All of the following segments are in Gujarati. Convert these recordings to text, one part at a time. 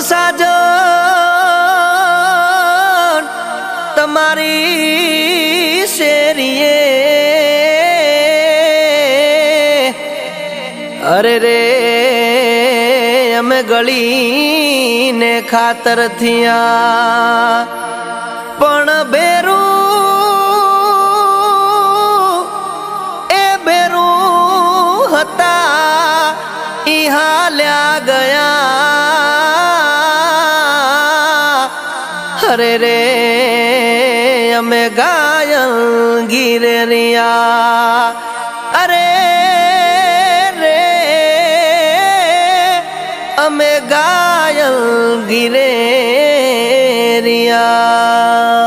સાજો તમારી શેરીએ. અરે રે, અમે ગળીને ખાતર થયા. પણ બેરું, એ બેરું હતા ઈ હાલ્યા ગયા. અરે રે અમે ગાયલ ગીરે રિયા અરે રે અમે ગાયલ ગીરે રિયા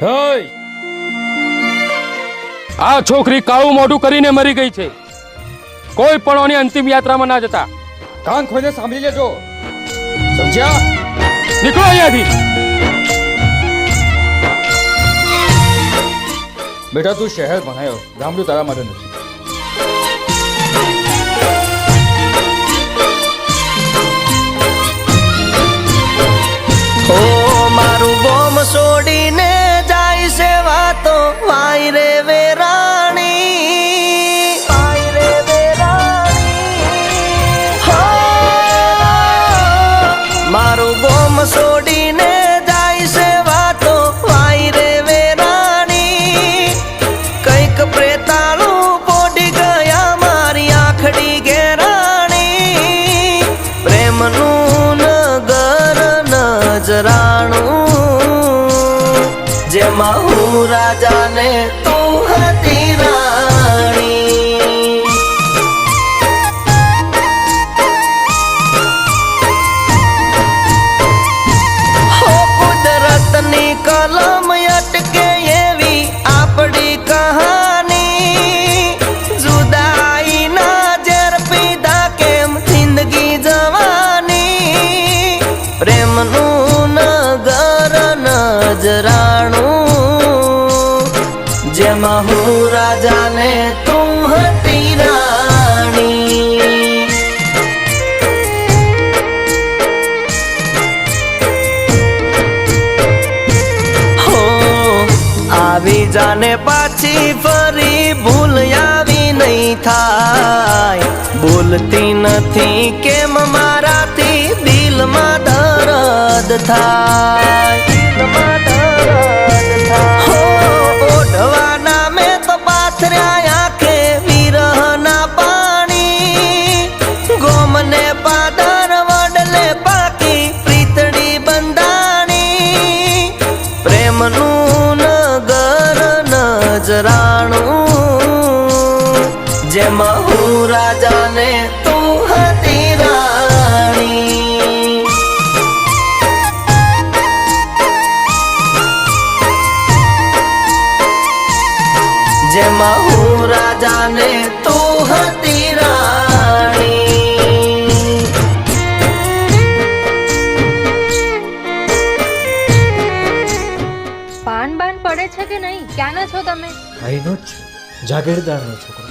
હય આ છોકરી કાળું મોઢું કરીને મરી ગઈ છે. કોઈ પણ ઓની અંતિમ યાત્રામાં ના જતા. કાન ખોલીને સાંભળી લેજો. સમજ્યા? નીકળો અહીંયાથી. બેટા તું શહેર ભણાયો. ગામડું તારા માટે નથી. ઓ મારું બોમ છોડીને જાય તો વાય રે વેરાણી પ્રેમનું નગર નજરાણું, જેમાં હું રાજાને તું હતી રાણી. હો, આવી જાને પાછી ફરી ભૂલ આવી નહીં થાય. બોલતી નથી કેમ મારાથી દિલમાં દર્દ થાય. મેં તો પાથર્યા આંખે વિરહના પાણી. ગોમને પાદર વડલે પાકી પ્રીતડી બંધાણી. પ્રેમનું નગર નજરાણું જેમાં હું રાજાને અહીંનો જ છે જાગીરદારનો છોકરો.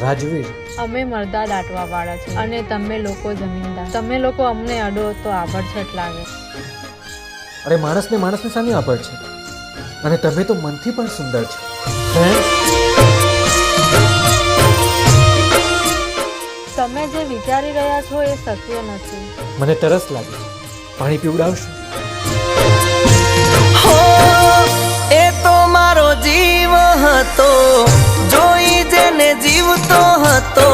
રાજવીર. અમે મરદા દાટવા વાળા છે અને તમે લોકો જમીનદાર. તમે લોકો અમને અડો તો આભડછટ લાગે. અરે માણસને માણસની સામે આભડ છે? અને તમે તો મનથી પણ સુંદર છો. ફ્રેન્ડ તમે જે વિચારી રહ્યા છો એ સત્ય નથી. મને તરસ લાગે છે. પાણી પીવડાવશો? જીવ હતો જોઈ જેને જીવતો હતો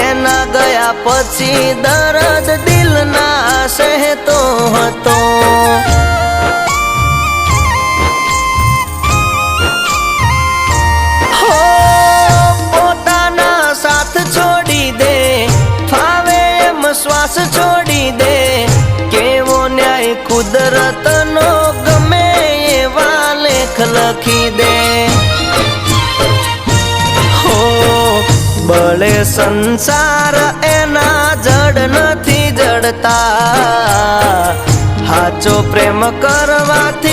એના ગયા પછી દર્દ દિલના સહેતો હતો. લેખ દે. હો બળે સંસાર એના જડ નથી જડતા. હાચો પ્રેમ કરવાથી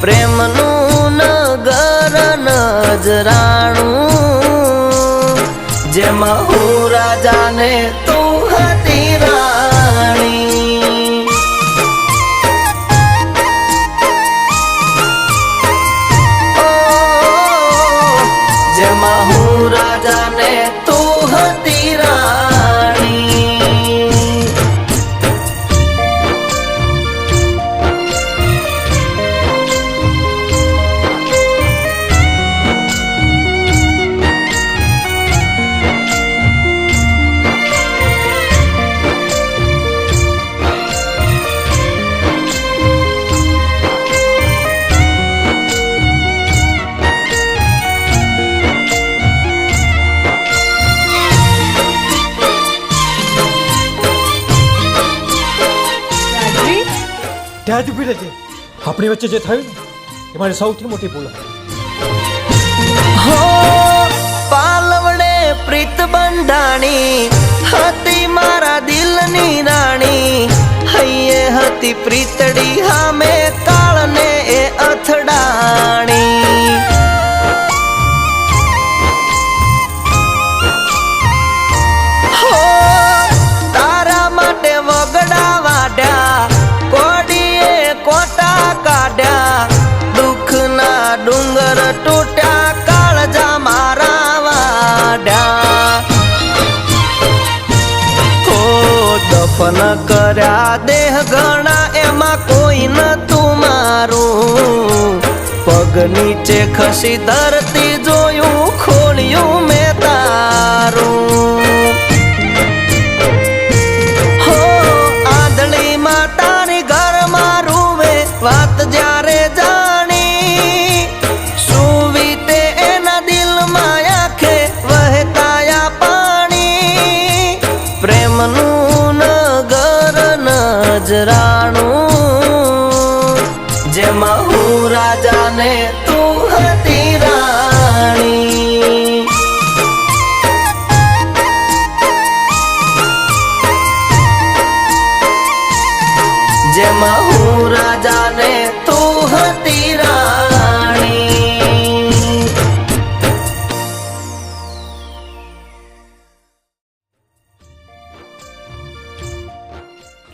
પ્રેમનું નગર નજરાણું જેમાં ત્યાં ઊભી રહેજે આપણી વચ્ચે જે થયું એ મારી સૌથી મોટી ભૂલ હતી. હો, પાલવડે પ્રીત બંધાણી, હતી મારા દિલની રાણી હૈયે હતી પ્રીતડી હામે કાળને મારું પગ નીચે ખસી ધરતી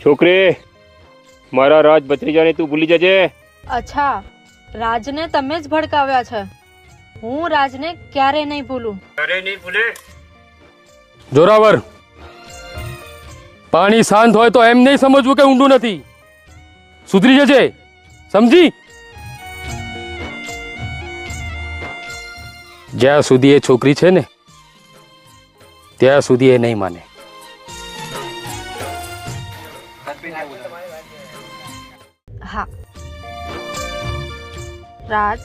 છોકરી મારા રાજ ભત્રીજાને તું ભૂલી જજે. અચ્છા રાજને તમે જ ભડકાવ્યા છે. હું રાજને ક્યારે નહીં ભૂલું? નહીં ભૂલે? જોરાવર પાણી શાંત હોય તો એમ નહીં સમજવું કે ઊંડું નથી. સુધરી જજે સમજી? જ્યાં સુધી એ છોકરી છે ને ત્યાં સુધી એ નહીં માને. હા. રાજ.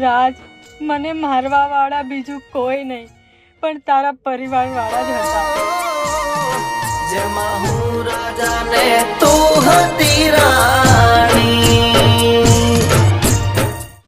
રાજ મને મારવા વાળા બીજું કોઈ નહીં પણ તારા પરિવાર વાળા જ હતા. જેમાં હું રાજાને તું હતી રાણી